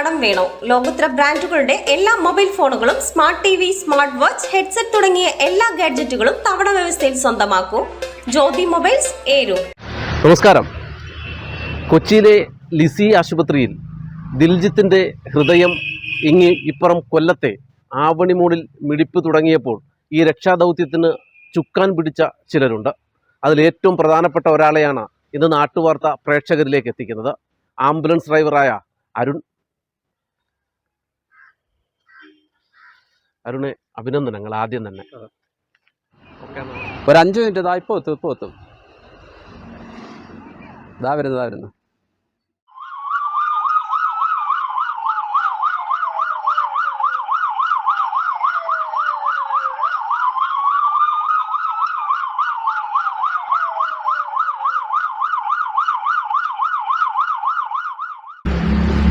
കടം വേണോ? ലോകോത്തര ബ്രാൻഡുകളുടെ എല്ലാ മൊബൈൽ ഫോണുകളും smart T V smart watch headset തുടങ്ങിയ എല്ലാ ഗാഡ്ജറ്റുകളും തവണ വ്യവസ്ഥയിൽ സ്വന്തമാക്കൂ. ജ്യോതി മൊബൈൽസ് ഏരു. നമസ്കാരം. കൊച്ചിയിലെ ലിസി ആശുപത്രിയിൽ ദിൽജിത്തിന്റെ ഹൃദയം ഇങ്ങി ഇപ്പുറം കൊല്ലത്തെ ആവണിമൂടിൽ മിടിപ്പ് തുടങ്ങിയപ്പോൾ ഈ രക്ഷാദൗത്യത്തിന് ചുക്കാൻ പിടിച്ച ചിലരുണ്ട്. അതിലേറ്റവും പ്രധാനപ്പെട്ട ഒരാളെയാണ് ഇന്ന് നാട്ടുവാർത്ത പ്രേക്ഷകരിലേക്ക് എത്തിക്കുന്നത്. ആംബുലൻസ് ഡ്രൈവറായ അരുൺ അരുണെ അഭിനന്ദനങ്ങൾ ആദ്യം തന്നെ. ഒരു അഞ്ച് മിനിറ്റ് ഇതാ ഇപ്പോൾ എത്തും ഇപ്പോൾ എത്തും. ഇതാ വരുന്നു ഇതാ വരുന്നു.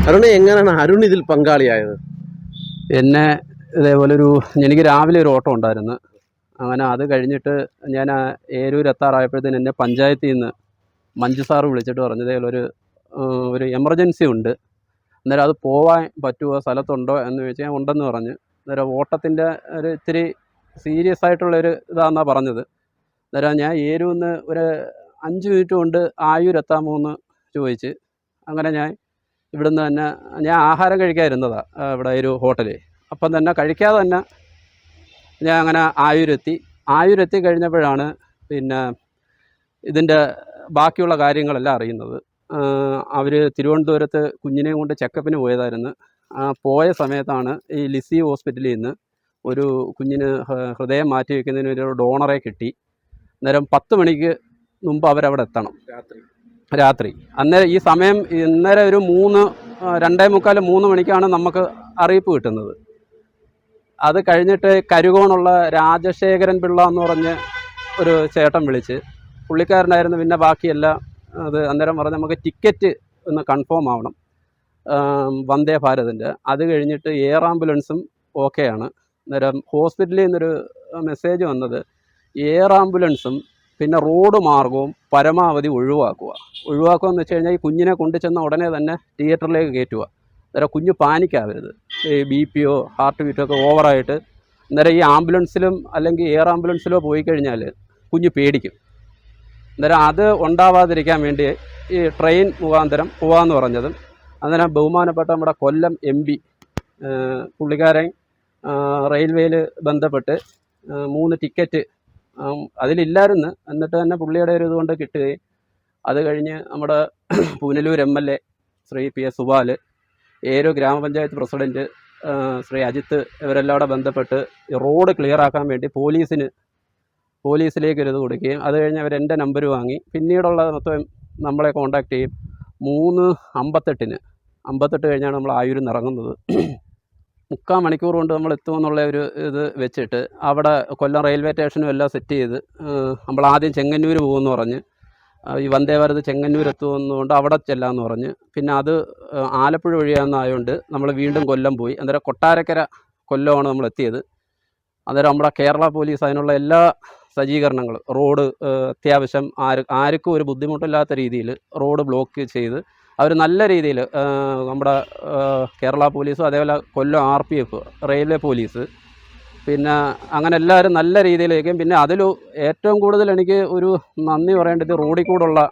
അരുണ് എങ്ങനെയാണ് അരുൺ ഇതിൽ പങ്കാളിയായത്? എന്നെ ഇതേപോലെ ഒരു എനിക്ക് രാവിലെ ഒരു ഓട്ടം ഉണ്ടായിരുന്നു. അങ്ങനെ അത് കഴിഞ്ഞിട്ട് ഞാൻ ഏരൂർ എത്താറായപ്പോഴത്തേന് എന്നെ പഞ്ചായത്തിൽ നിന്ന് മഞ്ജു സാറ് വിളിച്ചിട്ട് പറഞ്ഞു ഇതേപോലെ ഒരു ഒരു എമർജൻസി ഉണ്ട്. അന്നേരം അത് പോവാൻ പറ്റുമോ സ്ഥലത്തുണ്ടോ? എന്ന് ചോദിച്ചാൽ ഉണ്ടെന്ന് പറഞ്ഞ്. അന്നേരം ഓട്ടത്തിന്റെ ഒരു ഇത്തിരി സീരിയസ് ആയിട്ടുള്ളൊരു ഇതാണെന്നാണ് പറഞ്ഞത്. അന്നേരം ഞാൻ ഏരൂന്ന് ഒരു അഞ്ച് മിനിറ്റ് കൊണ്ട് ആയൂർ എത്താമോ എന്ന് ചോദിച്ച്. അങ്ങനെ ഞാൻ ഇവിടുന്ന് തന്നെ ഞാൻ ആഹാരം കഴിക്കാതിരുന്നതാണ് ഇവിടെ ഒരു ഹോട്ടലിൽ. അപ്പം തന്നെ കഴിക്കാതെ തന്നെ ഞാൻ അങ്ങനെ ആയുരെത്തി. ആയുരെത്തി കഴിഞ്ഞപ്പോഴാണ് പിന്നെ ഇതിന്റെ ബാക്കിയുള്ള കാര്യങ്ങളെല്ലാം അറിയുന്നത്. അവർ തിരുവനന്തപുരത്ത് കുഞ്ഞിനെയും കൊണ്ട് ചെക്കപ്പിന് പോയതായിരുന്നു. ആ പോയ സമയത്താണ് ഈ ലിസി ഹോസ്പിറ്റലിൽ നിന്ന് ഒരു കുഞ്ഞിന് ഹൃദയം മാറ്റി വയ്ക്കുന്നതിന് ഒരു ഡോണറെ കിട്ടി. അന്നേരം പത്ത് മണിക്ക് മുമ്പ് അവരവിടെ എത്തണം. രാത്രി. രാത്രി. അന്നേരം ഈ സമയം ഇന്നലെ ഒരു മൂന്ന് രണ്ടേ മുക്കാൽ മൂന്ന് മണിക്കാണ് നമുക്ക് അറിയിപ്പ് കിട്ടുന്നത്. അത് കഴിഞ്ഞിട്ട് കരുകോണുള്ള രാജശേഖരൻ പിള്ള എന്ന് പറഞ്ഞ് ഒരു ചേട്ടൻ വിളിച്ച്. പുള്ളിക്കാരനായിരുന്നു പിന്നെ ബാക്കിയെല്ലാം. അത് അന്നേരം പറഞ്ഞ് നമുക്ക് ടിക്കറ്റ് ഒന്ന് കൺഫേം ആവണം. വന്ദേ ഭാരതിന്റെ. അത് കഴിഞ്ഞിട്ട് എയർ ആംബുലൻസും ഓക്കെയാണ് അന്നേരം ഹോസ്പിറ്റലിൽ നിന്നൊരു മെസ്സേജ് വന്നത് എയർ ആംബുലൻസും പിന്നെ റോഡ് മാർഗവും പരമാവധി ഒഴിവാക്കുക. ഒഴിവാക്കുക എന്ന് വെച്ച് കഴിഞ്ഞാൽ ഈ കുഞ്ഞിനെ കൊണ്ടുചെന്ന ഉടനെ തന്നെ തിയേറ്ററിലേക്ക് കയറ്റുക. അന്നേരം കുഞ്ഞ് പാനിക്കാവരുത്. ഈ ബി പിയോ ഹാർട്ട് ബീറ്റോ ഒക്കെ ഓവറായിട്ട് അന്നേരം ഈ ആംബുലൻസിലും അല്ലെങ്കിൽ എയർ ആംബുലൻസിലോ പോയി കഴിഞ്ഞാൽ കുഞ്ഞ് പേടിക്കും. അന്നേരം അത് ഉണ്ടാവാതിരിക്കാൻ വേണ്ടി ഈ ട്രെയിൻ മുഖാന്തരം പോകാമെന്ന് പറഞ്ഞതും അന്നേരം ബഹുമാനപ്പെട്ട നമ്മുടെ കൊല്ലം എം പി പുള്ളിക്കാരൻ റെയിൽവേയിൽ ബന്ധപ്പെട്ട് മൂന്ന് ടിക്കറ്റ് അതിലില്ലായിരുന്നു. എന്നിട്ട് തന്നെ പുള്ളിയുടെ ഒരു ഇതുകൊണ്ട് കിട്ടുകയും അത് കഴിഞ്ഞ് നമ്മുടെ Punalur M L A Shri P S Subal arrow ഗ്രാമപഞ്ചായത്ത് പ്രസിഡന്റ് ശ്രീ അജിത്ത് ഇവരെല്ലാം ബന്ധപ്പെട്ട് റോഡ് ക്ലിയർ ആക്കാൻ വേണ്ടി പോലീസിന് പോലീസിലേക്ക് ഒരു ഇത് കൊടുക്കുകയും അത് കഴിഞ്ഞ് അവർ എന്റെ നമ്പർ വാങ്ങി. പിന്നീടുള്ള മൊത്തം നമ്മളെ കോണ്ടാക്ട് ചെയ്യും. മൂന്ന് അമ്പത്തെട്ടിന്. അമ്പത്തെട്ട് കഴിഞ്ഞാണ് നമ്മൾ നിന്ന് ഇറങ്ങുന്നത്. മുക്കാൽ മണിക്കൂർ കൊണ്ട് നമ്മൾ എത്തുമെന്നുള്ള ഒരു ഇത് വെച്ചിട്ട് അവിടെ കൊല്ലം റെയിൽവേ സ്റ്റേഷനും എല്ലാം സെറ്റ് ചെയ്ത് നമ്മൾ ആദ്യം ചെങ്ങന്നൂർ പോകുമെന്ന് പറഞ്ഞ് ഈ വന്ദേ ഭാരത് ചെങ്ങന്നൂർ എത്തുമെന്നുകൊണ്ട് അവിടെ ചെല്ലാമെന്ന് പറഞ്ഞ്. പിന്നെ അത് ആലപ്പുഴ വഴിയാണെന്നായതുകൊണ്ട് നമ്മൾ വീണ്ടും കൊല്ലം പോയി. അന്നേരം കൊട്ടാരക്കര കൊല്ലമാണ് നമ്മൾ എത്തിയത്. അന്നേരം നമ്മുടെ കേരള പോലീസ് അതിനുള്ള എല്ലാ സജ്ജീകരണങ്ങളും റോഡ് അത്യാവശ്യം ആര് ആർക്കും ഒരു ബുദ്ധിമുട്ടില്ലാത്ത രീതിയിൽ റോഡ് ബ്ലോക്ക് ചെയ്ത് അവർ നല്ല രീതിയിൽ നമ്മുടെ കേരള പോലീസും അതേപോലെ Kollam R P F railway police പിന്നെ അങ്ങനെ എല്ലാവരും നല്ല രീതിയിലേക്കും പിന്നെ അതിൽ ഏറ്റവും കൂടുതൽ എനിക്ക് ഒരു നന്ദി പറയേണ്ടത് റോഡിൽ കൂടെയുള്ള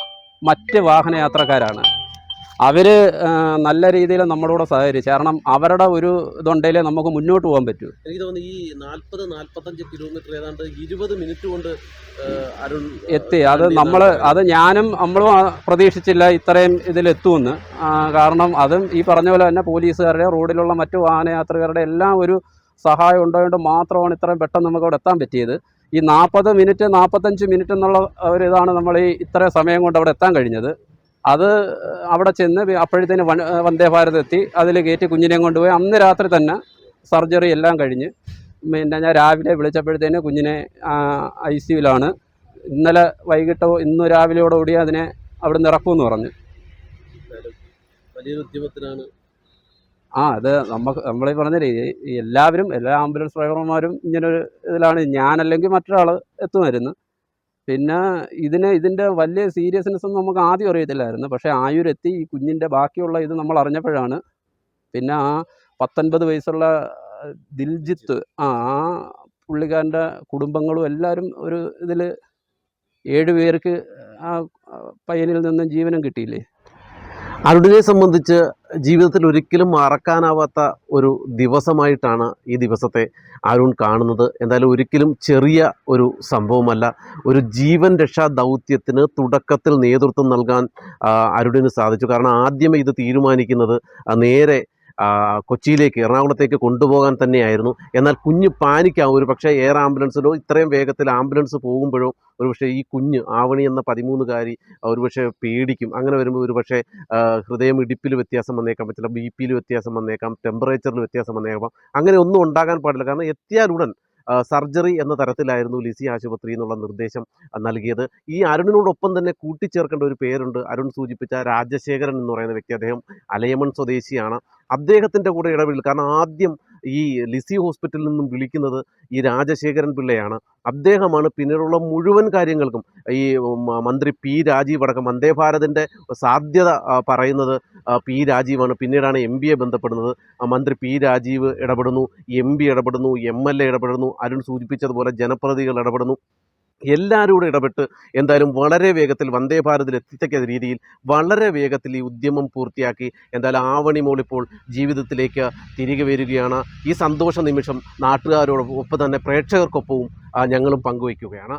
മറ്റ് വാഹനയാത്രക്കാരാണ്. അവർ നല്ല രീതിയിൽ നമ്മളോട് സഹകരിച്ചു കാരണം അവരുടെ ഒരു ഇതുണ്ടെങ്കിലേ നമുക്ക് മുന്നോട്ട് പോകാൻ പറ്റൂ. എനിക്ക് തോന്നുന്നു ഈ നാൽപ്പത് നാൽപ്പത്തഞ്ച് കിലോമീറ്റർ ഏതാണ്ട് ഇരുപത് മിനിറ്റ് കൊണ്ട് അരുൺ എത്തി. അത് നമ്മൾ അത് ഞാനും നമ്മളും പ്രതീക്ഷിച്ചില്ല ഇത്രയും ഇതിലെത്തുമെന്ന്. കാരണം അതും ഈ പറഞ്ഞ പോലെ തന്നെ പോലീസുകാരുടെ റോഡിലുള്ള മറ്റു വാഹനയാത്രികരുടെ എല്ലാം ഒരു സഹായം ഉണ്ടായതുകൊണ്ട് മാത്രമാണ് ഇത്രയും പെട്ടെന്ന് നമുക്ക് അവിടെ എത്താൻ പറ്റിയത്. ഈ നാൽപ്പത് മിനിറ്റ് നാൽപ്പത്തഞ്ച് മിനിറ്റ് എന്നുള്ള ഒരു ഇതാണ് നമ്മൾ ഈ ഇത്ര സമയം കൊണ്ട് അവിടെ എത്താൻ കഴിഞ്ഞത്. അത് അവിടെ ചെന്ന് അപ്പോഴത്തേന് വന്ദേ ഭാരത് എത്തി. അതിൽ കയറ്റി കുഞ്ഞിനെയും കൊണ്ടുപോയി. അന്ന് രാത്രി തന്നെ സർജറി എല്ലാം കഴിഞ്ഞ് പിന്നെ ഞാൻ രാവിലെ വിളിച്ചപ്പോഴത്തേന് കുഞ്ഞിനെ ഐ സിയുലാണ് ഇന്നലെ വൈകിട്ടോ ഇന്ന് രാവിലെയോടുകൂടി അതിനെ അവിടെ നിന്ന് ഇറക്കുമെന്ന് പറഞ്ഞു. വലിയൊരു ഉദ്യമത്തിനാണ് ആ അത് നമുക്ക് നമ്മളീ പറഞ്ഞ രീതി എല്ലാവരും എല്ലാ ആംബുലൻസ് ഡ്രൈവർമാരും ഇങ്ങനൊരു ഇതിലാണ്. ഞാനല്ലെങ്കിൽ മറ്റൊരാൾ എത്തുമായിരുന്നു. പിന്നെ ഇതിന് ഇതിന്റെ വലിയ സീരിയസ്നെസ് ഒന്നും നമുക്ക് ആദ്യം അറിയത്തില്ലായിരുന്നു. പക്ഷേ ആയൂരെത്തി ഈ കുഞ്ഞിന്റെ ബാക്കിയുള്ള ഇത് നമ്മൾ അറിഞ്ഞപ്പോഴാണ്. പിന്നെ ആ പത്തൊൻപത് വയസ്സുള്ള ദിൽജിത്ത് ആ ആ പുള്ളിക്കാരന്റെ കുടുംബങ്ങളും എല്ലാവരും ഒരു ഇതിൽ ഏഴ് പേർക്ക് ആ പയ്യനിൽ നിന്നും ജീവനം കിട്ടിയില്ലേ? അരുണിനെ സംബന്ധിച്ച് ജീവിതത്തിൽ ഒരിക്കലും മറക്കാനാവാത്ത ഒരു ദിവസമായിട്ടാണ് ഈ ദിവസത്തെ അരുൺ കാണുന്നത്. എന്തായാലും ഒരിക്കലും ചെറിയ ഒരു സംഭവമല്ല. ഒരു ജീവൻ രക്ഷാ ദൗത്യത്തിന് തുടക്കത്തിൽ നേതൃത്വം നൽകാൻ അരുണിന് സാധിച്ചു. കാരണം ആദ്യമേ ഇത് തീരുമാനിക്കുന്നത് നേരെ കൊച്ചിയിലേക്ക് എറണാകുളത്തേക്ക് കൊണ്ടുപോകാൻ തന്നെയായിരുന്നു. എന്നാൽ കുഞ്ഞ് പാനിക്കാവും. ഒരു പക്ഷേ എയർ ആംബുലൻസിലോ ഇത്രയും വേഗത്തിൽ ആംബുലൻസ് പോകുമ്പോഴോ ഒരുപക്ഷെ ഈ കുഞ്ഞ് ആവണി എന്ന പതിമൂന്നുകാരി ഒരുപക്ഷെ പേടിക്കും. അങ്ങനെ വരുമ്പോൾ ഒരുപക്ഷെ പക്ഷേ ഹൃദയം ഇടിപ്പിൽ വ്യത്യാസം വന്നേക്കാം ചില ബി പിയിൽ വ്യത്യാസം വന്നേക്കാം ടെമ്പറേച്ചറിൽ വ്യത്യാസം വന്നേക്കാം. അങ്ങനെ ഒന്നും ഉണ്ടാകാൻ പാടില്ല. കാരണം എത്തിയാലുടൻ സർജറി എന്ന തരത്തിലായിരുന്നു ലിസി ആശുപത്രി എന്നുള്ള നിർദ്ദേശം നൽകിയത്. ഈ അരുണിനോടൊപ്പം തന്നെ കൂട്ടിച്ചേർക്കേണ്ട ഒരു പേരുണ്ട്. അരുൺ സൂചിപ്പിച്ച രാജശേഖരൻ എന്ന് പറയുന്ന വ്യക്തി. അദ്ദേഹം അലയമൺ സ്വദേശിയാണ്. അദ്ദേഹത്തിന്റെ കൂടെ ഇടപെടൽ കാരണം ആദ്യം ഈ ലിസി ഹോസ്പിറ്റലിൽ നിന്നും വിളിക്കുന്നത് ഈ രാജശേഖരൻ പിള്ളയാണ്. അദ്ദേഹമാണ് പിന്നീടുള്ള മുഴുവൻ കാര്യങ്ങൾക്കും ഈ മന്ത്രി പി രാജീവ് അടക്കം വന്ദേ ഭാരതിന്റെ സാധ്യത പറയുന്നത് പി രാജീവാണ്. പിന്നീടാണ് എം പിയെ ബന്ധപ്പെടുന്നത്. മന്ത്രി പി രാജീവ് ഇടപെടുന്നു എം പി ഇടപെടുന്നു എം എൽ എ ഇടപെടുന്നു അരുൺ സൂചിപ്പിച്ചതുപോലെ ജനപ്രതിനിധികൾ ഇടപെടുന്നു. എല്ലാവരും കൂടെ ഇടപെട്ട് എന്തായാലും വളരെ വേഗത്തിൽ വന്ദേ ഭാരതിൽ എത്തിത്തക്ക രീതിയിൽ വളരെ വേഗത്തിൽ ഈ ഉദ്യമം പൂർത്തിയാക്കി എന്തായാലും ആവണി മോൾ ഇപ്പോൾ ജീവിതത്തിലേക്ക് തിരികെ വരികയാണ്. ഈ സന്തോഷ നിമിഷം നാട്ടുകാരോടൊപ്പം തന്നെ പ്രേക്ഷകർക്കൊപ്പവും ഞങ്ങളും പങ്കുവയ്ക്കുകയാണ്.